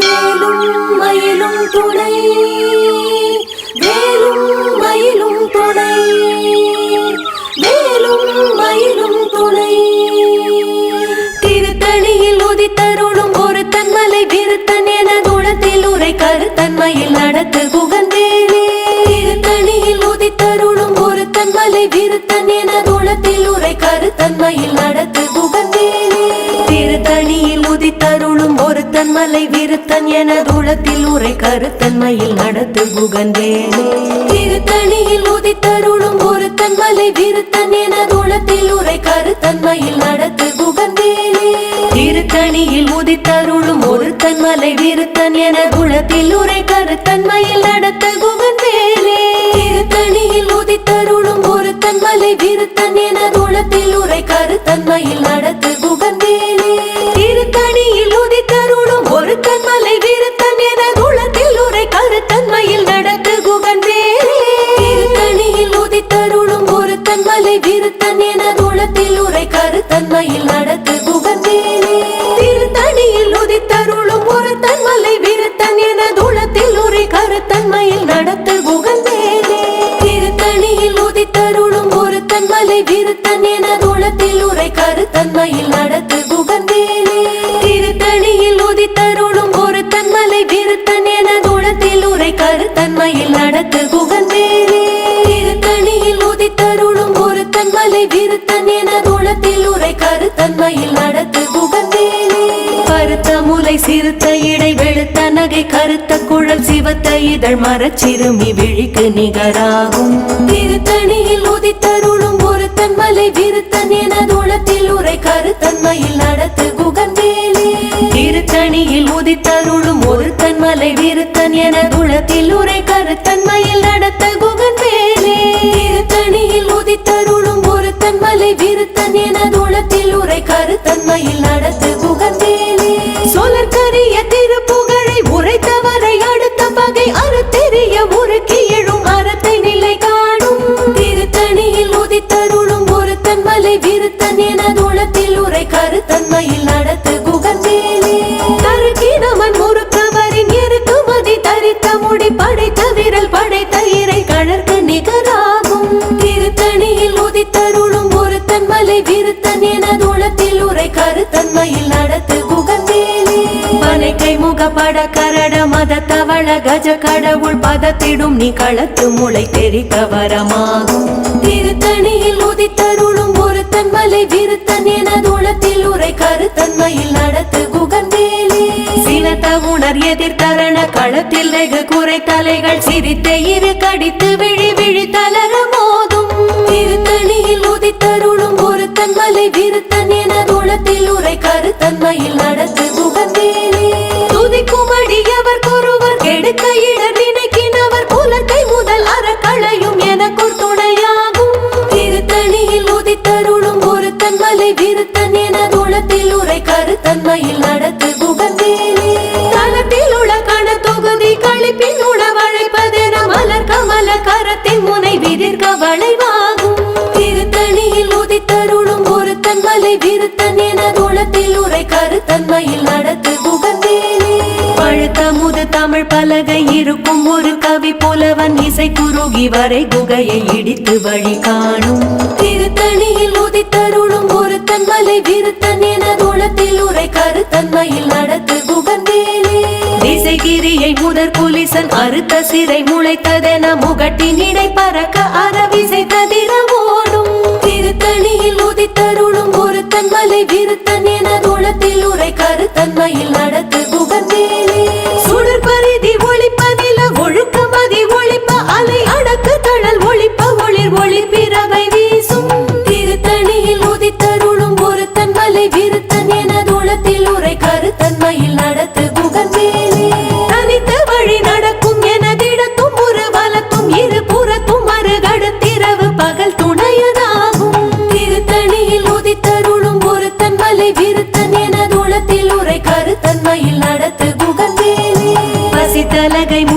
வேலும் மயிலும் துணை வேலும் மயிலும் துணை வேலும் மயிலும் துணை. திருத்தணியில் உதித்தருளும் ஒரு தன்மலை விருத்தன் என குணத்தில் உரை கருத்தன்மையில் நடத்து குகந்தேனே திருத்தணியில் உதித்தருளும் ஒரு தன்மலை விருத்தன் என குணத்தில் உரை கருத்தன்மையில் நடத்து குகந்தேனே திருத்தணியில் உதித்தருளும் ஒருத்தன் மலை விருத்தன் என தூளத்தில் உரை கருத்தன்மையில் நடத்து புகந்தேனே திருத்தணியில் உதித்தருளும் ஒருத்தன் மலை விருத்தன் என தூளத்தில் உரை கருத்தன்மையில் நடத்து புகந்தேனே திருத்தணியில் உதித்தருளும் ஒருத்தன் மலை விருத்தன் என குணத்தில் உரை கருத்தன்மையில் நடத்து புகந்தேனே திருத்தணியில் உதித்தருளும் ஒருத்தன் மலை விருத்தன் என தூளத்தில் உரை கருத்தன்மையில் நடத்து புகந்தேனே திருத்தணியில் உதித்தருளும் ஒரு கண்மலை வீரத்தன் என குளத்தில் உரை கருத்தன்மையில் நடத்து குகந்தேனே திருத்தணியில் உதித்தருளும் ஒரு கண்மலை வீரத்தன் என குளத்தில் உரை கருத்தன்மையில் நடத்து குகந்தேனே திருத்தணியில் உதித்தருளும் ஒரு தன்மலை விருத்தன் என குணத்தில் உரை கருத்தன்மையில் நடத்து குகந்தேனே திருத்தணியில் உதித்தருளும் ஒரு தன்மலை விருத்தன் என குணத்தில் உரை கருத்தன்மையில் நடத்து குணத்தில் உரை கருத்தன்மையில் நடத்து குகந்தேனே கருத்த முலை சிறுத்த இடை வெளுத்த நகை கருத்த குழல் சிவத்த இதழ் மரச்சிறுமி விழிக்கு நிகராகும். திருத்தணியில் உதித்தருளும் ஒரு தன்மலை விருத்தன் என குணத்தில் உரை கருத்தன்மையில் நடத்து குகந்தேனே திருத்தணியில் உதித்தருளும் ஒரு தன்மலை விருத்தன் என குணத்தில் உரை கருத்த பட கரட மத தவள கஜ கடவுள் பதத்திடும் நீ களத்து முளை தெரிக்க வரமாகும் திருத்தணியில் உதித்தருளும் ஒரு தன்மலை விருத்தன் என குணத்தில் உரை கருத்தன்மையில் நடத்து குகந்தேனே சினத்த உணர் எதிர்த்தரண களத்தில் வெகு குறை தலைகள் சிரித்த இரு கடித்து விழி விழி தளர மோதும். திருத்தணியில் உதித்தருளும் ஒரு தன்மலை விருத்தன் என குணத்தில் உரை கருத்தன்மையில் நடத்து குகந்தேனே தன்மலை என குணத்தில் உரை கருத்தன்மையில் நடத்து குகந்தேனே தளத்தில் உள்ள கண தொகுதி கழிப்பின் உணவழைப்பதென மலர் கமல கரத்தின் முனை விதிர்க்க வளைவாகும். திருத்தணியில் உதித்தருளும் விருத்தன் என உரை கருத்தன்மையில் நடத்து தமிழ் பலகை இருக்கும் ஒரு கவி புலவன் இசை வரை குகையை இடித்து வழி காணும். திருத்தணியில் உதித்த ஒரு தன்மலை விருத்தன் என குணத்தில் உரை கருத்தன்மையில் நடத்து குகந்தேனே திசைகிரியை முதற் புலிசன் அறுத்த சிறை முளைத்ததென முகட்டின் இடை பறக்க அறவிசை ததிர ஓடும் திருத்தணியில் உதித்தருளும் ஒரு தன்மலை விருத்தன் என குணத்தில் உரை கருத்தன்மையில் நடத்து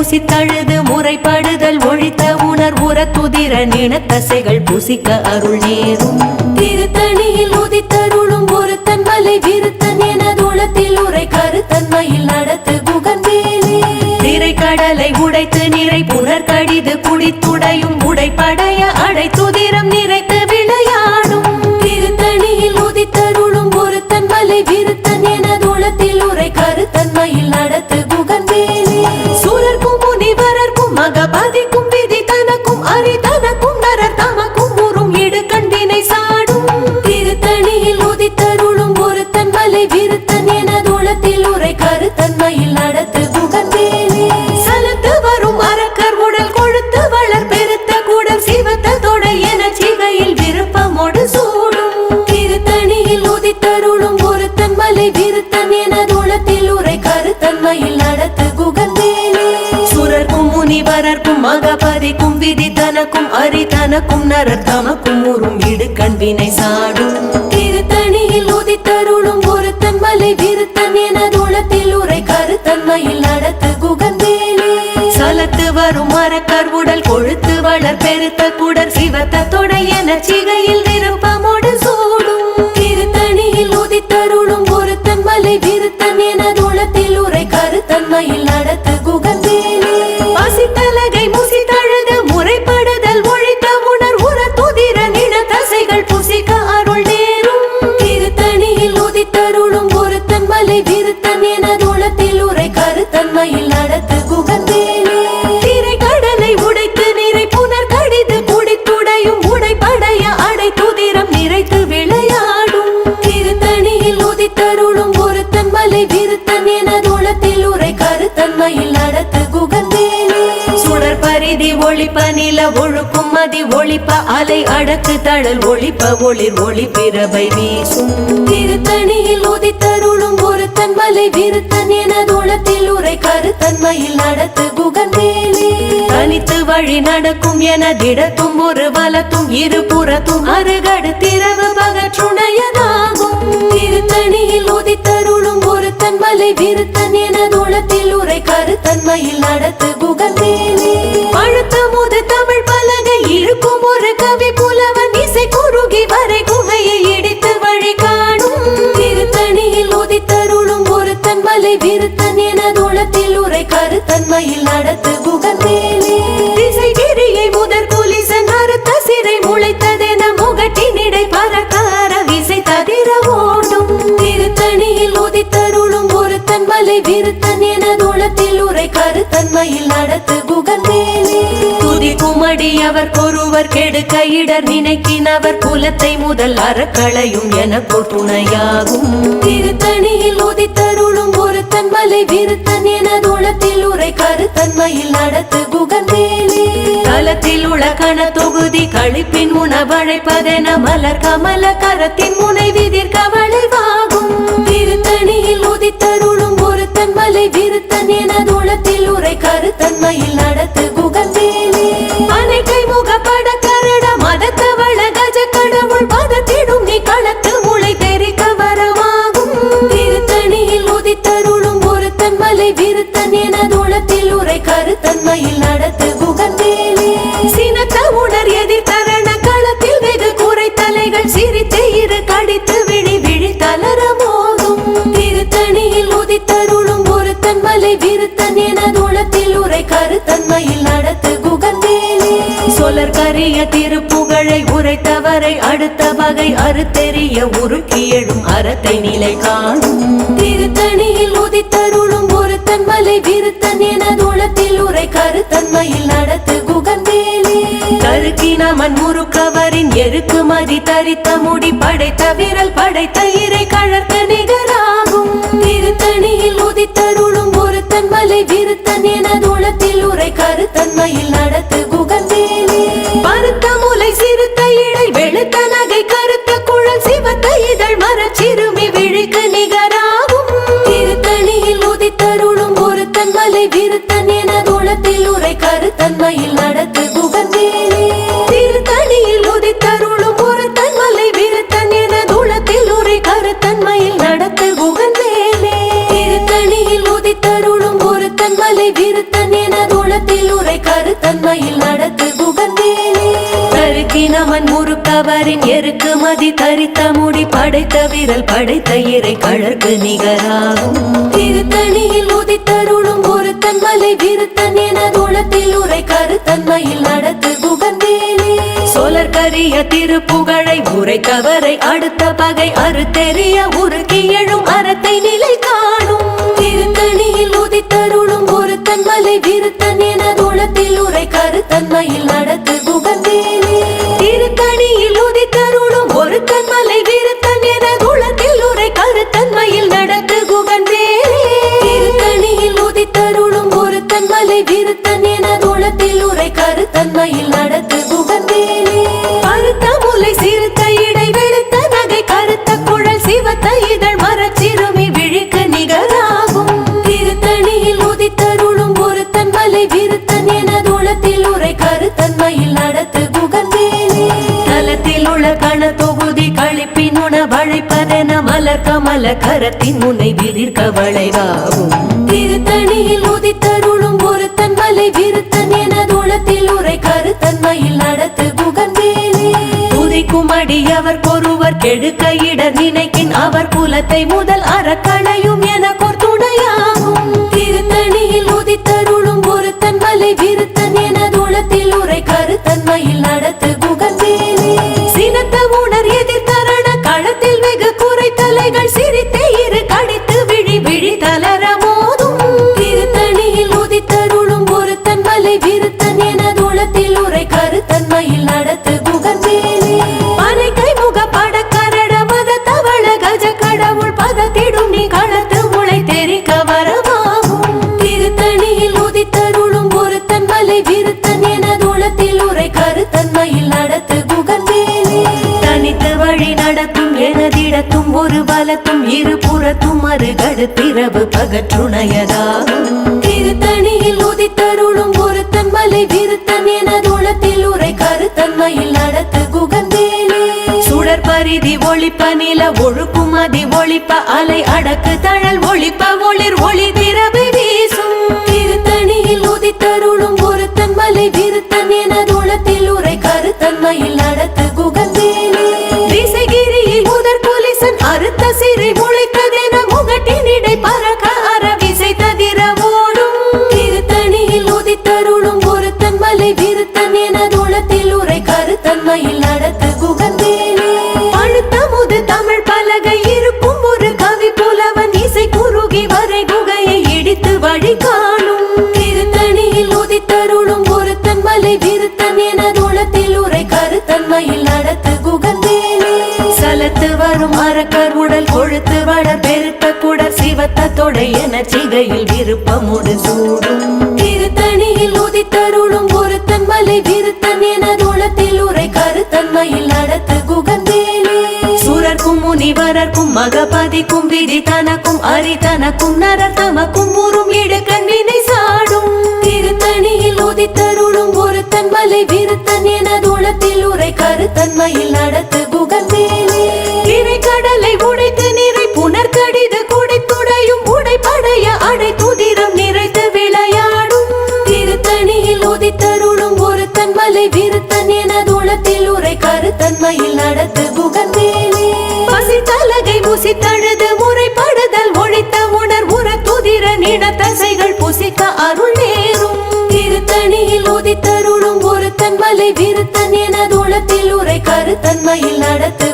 கூசி தழுது முறைப்படுதல் ஒழித்த உணர் உரத்துதிர நினத்தசைகள் புசிக்க அருள் நேரும். திருத்தணியில் உதித்தருளும் ஒருத்தன் மலை விருத்தன் எனது உளத்தில் உரை கருத்தன்மையில் நடத்து குகன் வேலே திரை கடலை உடைத்து நிறை புனர் கடிது குடித்துடையும் உடைப்படைய அடைத்து கருத்தன்மையில் நடத்து புகந்தேனே சலத்து வரும் அரக்கர் உடல் கொழுத்து வளர் பெருத்த கூடல் சிவத்த தொடை என சிகையில் விருப்பமோடு சூடும். திருத்தணியில் உதித்தருளும் ஒருத்தன் மலை விருத்தன் என தூளத்தில் உரை கருத்தன்மையில் நடத்து புகந்தேனே சுரர்க்கும் முனிவரர்க்கும் மகபதிக்கும் விதி தனக்கும் அரி தனக்கும் நரர் தமக்கும் உறும் இடுக்கண் வினை சாடும். சலத்து வரும் மரக்கர் உடல் கொழுத்து வளர் பெருத்த குடர் சிவத்த துணை என சிகையில் விருப்பமோடு ஒளிப்ப நில ஒழுக்கும் மதி ஒளிப்ப அலை அடக்கு தழல் ஒளிப்ப ஒளிர் ஒளி பிறவை வீசும். திருத்தணியில் உதித்தருளும் ஒருத்தன் மலை விருத்தன் என தூளத்தில் உரை கருத்தன்மையில் நடத்து குகன்வேலி தனித்து வழி நடக்கும் என திடத்தும் ஒரு வலத்தும் இரு புறத்தும் அருகடு திறவு பகற்றுணையதாகும் திருத்தணியில் உதித்தருளும் ஒருத்தன் மலை விருத்தன் என தூளத்தில் உரை கருத்தன்மையில் நடத்து குகன்வேலி பழுத்த குமடி அவர் கொருவர் கெடுக்க இடர் நினைக்கினவர் குலத்தை முதல் அறக்களையும் எனக்கு துணையாகும். திருத்தணியில் உதித்தருளும் ஒரு தன்மலை விருத்தன் என தூளத்தில் உரை கருத்தன்மையில் நடத்து குகன்வேலி தலத்தில் உலகன தொகுதி கழிப்பின் உணவழைப்பதென மலர் கமல கரத்தின் முனை விதிர் கவலைவாகும். திருத்தணியில் உதித்தருளும் ஒரு தன்மலை விருத்தன் என தூளத்தில் உரை கருத்தன்மையில் நடத்து குறை சிரித்து இரு கடித்து விழி விழி தளர போதும் திருத்தணியில் உதித்தருளும் ஒருத்தன் மலை விருத்தன் என தூளத்தில் உரை கருத்தன்மையில் நடத்து குகந்தேலே. சொலர் கரிய திருப்புகழை உரைத்தவரை அடுத்த வகை அறுத்தெறிய உருக்கி எழும் அறத்தை நிலை காணும். திருத்தணியில் உதித்தருளும் ஒருத்தன் மலை விருத்தன் என தூளத்தில் உரை கருத்தன்மையில் நடத்து கருக்கினமன் முறுக்கவரின் எருக்கு மதி தரித்த முடி படைத்த விரல் படைத்த இறை கழற்க நிகராகும். திருத்தணியில் உதித்தருளும் ஒருத்தன் மலை விருத்தன் என தூளத்தில் உரை கருத்தன்மையில் நடத்து குகன்வேலி பருத்த முலை சிறுத்த இடை வெளுத்தன உண்மையில் நடக்கு குகன்வேலி கருக்கினமன் முறுக்கவரின் எருக்கு மதி தரித்த முடி படைத்த விரல் படைத்த இறை கழற்கு நிகராகும். திருத்தணியில் உதித்தருளும் ஒரு தன்மலை விருத்தன் என தூளத்தில் உரை கருத்தன்மையில் நடத்து குகந்தேனே சோழர் திருப்புகழை உரை கவரை அடுத்த பகை அறுத்தெறிய உருக்கி எழும் அறத்தை நிலை காணும் திருத்தணியில் உதித்தருளும் ஒரு தன்மலை விருத்தன் நடத்து குகந்தேனே திருத்தணியில் உதித்தருளும் மலர் கரத்தின் முனை விதிர்க்க வளைவாகும் திருத்தணியில் உதித்தருளும் ஒருத்தன் மலை விருத்தன் என தூளத்தில் உரை கருத்தன்மையில் நடத்து குகந்தேனே உதிக்கும் அடியவர் பொருவர் கெடுக்க இட நினைக்கின் அவர் குலத்தை முதல் அறக்கணையும் என மறுகடுத்திரவு பகற்றுணையதாகும் திருத்தணியில் உதித்தருளும் ஒருத்தன் மலை விருத்தன் என தூளத்தில் உரை கருத்தன்மையில் நடத்து குகந்தேனே. சுடர் பரிதி ஒளிப்ப நில ஒழுக்கும் அதி ஒளிப்ப அலை அடக்கு தழல் ஒளிப்ப ஒளிர் ஒளி திரவு சலத்து உடல் கொழுத்து வளர் பெருத்த குடர் சிவத்த தொடை என சிகையில் விருப்பமுடு சூடும். திருத்தணியில் உதித்தருளும் பொருத்தன் மலை விருத்தன் என தூளத்தில் உரை கருத்தன்மையில் நடத்து குகந்தேலே சுரர்க்கும் முனிவரர்க்கும் மகபதிக்கும் விதி தனக்கும் அரி தனக்கும் நரர் தமக்கும் ஊரும் இடுக்கண் வினை சாடும். திருத்தணியில் உதித்தருளும் பொருத்தன் மலை விருத்தன் என தூளத்தில் உரை கருத்தன்மையில் நடத்து திருத்தணியில் உதித்தருளும் ஒரு தன்மலை விருத்தன் என தூளத்தில் உரை கருத்தன்மையில் நடத்து குகந்தேனே பசி தலகை முசி தழுது முறைப்படுதல் ஒழித்த உணர் உர துதிர நிட தசைகள் புசிக்க அருள் நேரும். திருத்தணியில் உதித்தருளும் ஒரு தன்மலை விருத்தன் என தூளத்தில் உரை கருத்தன்மையில் நடத்து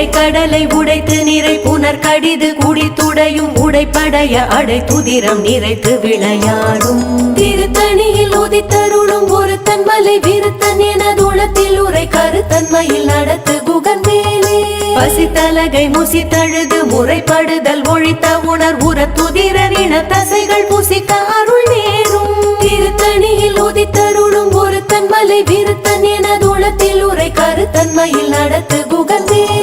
திரை கடலை உடைத்து நிறை புனர் கடிது குடி துடையும் உடைப்படைய அடை துதிரம் நிறைத்து விளையாடும். திருத்தணியில் உதித்தருளும் ஒரு தன்மலை விருத்தன் என தூளத்தில் உரை கருத்தன்மையில் நடத்து குகந்தேனே பசி தலகை முசி முறைப்படுதல் ஒழித்த உணர் உர துதிரர் இன தசைகள் புசிக்க அருள் நேரும். திருத்தணியில் உதித்தருளும் ஒரு தன்மலை விருத்தன் என தூளத்தில் உரை கருத்தன்மையில் நடத்து குகந்தேனே சலத்து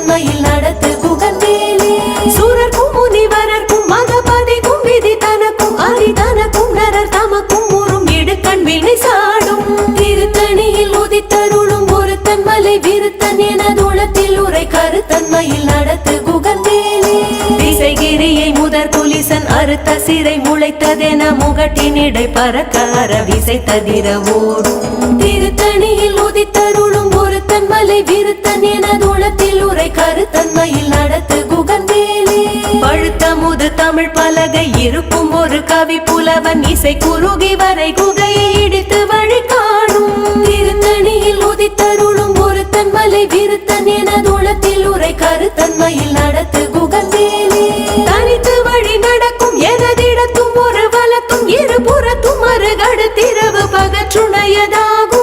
கருத்தன்மையில் நடத்து குகந்தேனே சூரர்க்கும் முனிவரர்க்கும் மகபதிக்கும் விதி தனக்கும் அரி தனக்கும் நரர் தமக்கும் ஊரும் இடுக்கண் வினை சாடும் திருத்தணியில் உதித்தருளும் ஒருத்தன் மலை விருத்தன் என தூளத்தில் உரை கருத்தன்மையில் நடத்து குகந்தேனே திசைகிரியை முதற் புலிசன் அறுத்த சிறை முளைத்ததென முகட்டினிடை பறக்க அரவிசை தவிர ஓடும். திருத்தணியில் உதித்தருளும் ஒருத்தன் மலை விருத்தன் என உரை கருத்தன்மையில் நடத்து குகந்தேலே பழுத்தமுது தமிழ் பலகை இருக்கும் ஒரு கவி புலவன் இசை குறுகி வரை குகையை இடித்து வழி காணும். திருத்தணியில் உதித்தருளும் ஒருத்தன் மலை விருத்தன் என தூளத்தில் உரை கருத்தன்மையில் நடத்து குகந்தேலே தனித்து வழி நடக்கும் எனதிடத்தும் ஒரு வலத்தும் இருபுறத்தும் மறுகடுத்திரவு பகற்றுணையதாகும்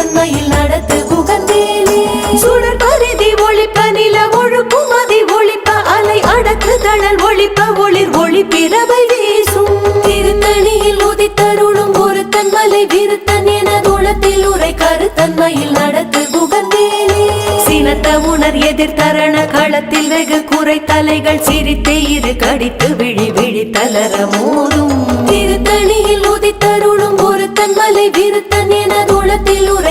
கருத்தன்மையில் நடத்து குகந்தேலே சுடர் பரிதி ஒளிப்ப நில ஒழுக்கும் அதி ஒளிப்ப அலை அடக்கு தழல் ஒளிப்ப ஒளிர் ஒளி பிறவை வீசும். திருத்தணியில் உதித்தருளும் ஒரு தன்மலை விருத்தன் என தூளத்தில் உரை கருத்தன்மையில் நடத்து குகந்தேலே சினத்த உணர் எதிர்த்தரண களத்தில் வெகு குறை தலைகள் சிரித்தே இரு கடித்து விழி விழி தளர மோதும். திருத்தணியில் உதித்தருளும் ஒரு தன்மலை விருத்தன் என தூளத்தில் உரை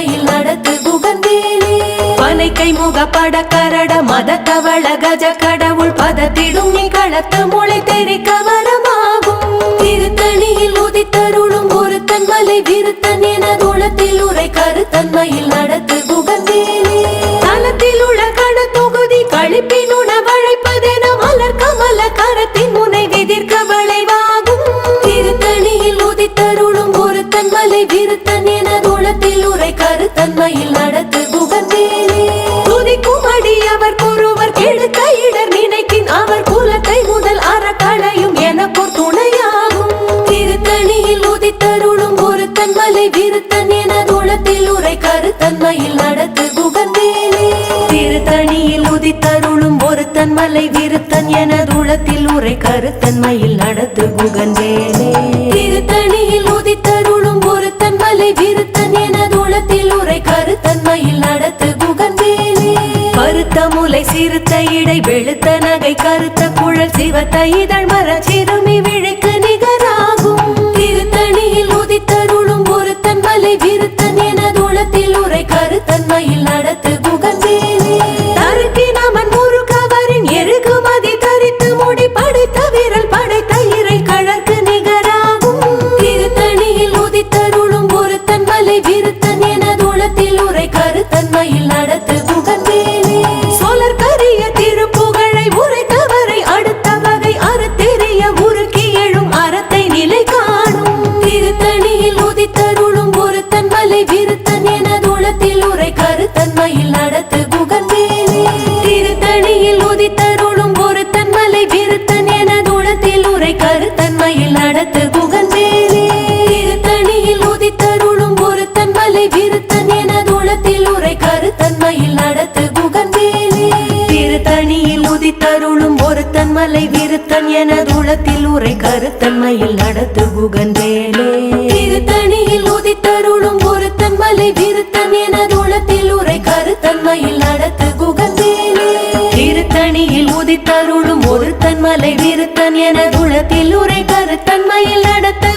கருத்தன்மையில் நடத்து குகந்தேலே பனைக்கை முகப்பட கரட மத கவள கஜ கடவுள் பதத்திடும் நீ களத்த முளை தெரிக்க வரமாகும் திருத்தணியில் உதித்தருளும் ஒருத்தன் மலை விருத்தன் என தூளத்தில் உரை கருத்தன்மையில் நடத்து தூளத்தில் உரை கருத்தன்மையில் நடத்து குகந்தேலே துதிக்கும் அடி அவர் பொறுவர் கெடுக்க இடர் நினைக்கின் அவர் குலத்தை முதல் அறக்களையும் எனக்கோர் துணையாகும். திருத்தணியில் உதித்தருளும் ஒருத்தன் மலை விருத்தன் என தூளத்தில் உரை கருத்தன்மையில் நடத்து குகந்தேலே திருத்தணியில் உதித்தருளும் ஒருத்தன் மலை விருத்தன் என தூளத்தில் உரை கருத்தன்மையில் நடத்து குகந்தேலே திருத்தணியில் இடை வெளுத்த நகை கருத்த குழல் சிவத்த இதழ் மர சிறுமி விழிக்கு நிகராகும். திருத்தணியில் உதித்தருளும் ஒருத்தன் மலை விருத்தன் என தூளத்தில் உரை கருத்தன்மையில் நடத்து மலை விருத்தன் என தூளத்தில் உரை கருத்தன்மையில் நடத்து குகந்தேலே திருத்தணியில் உதித்தருளும் ஒருத்தன் மலை விருத்தன் என தூளத்தில் உரை கருத்தன்மையில் நடத்து குகந்தேலே திருத்தணியில் உதித்தருளும் ஒருத்தன் மலை விருத்தன் என தூளத்தில் உரை கருத்தன்மையில் நடத்த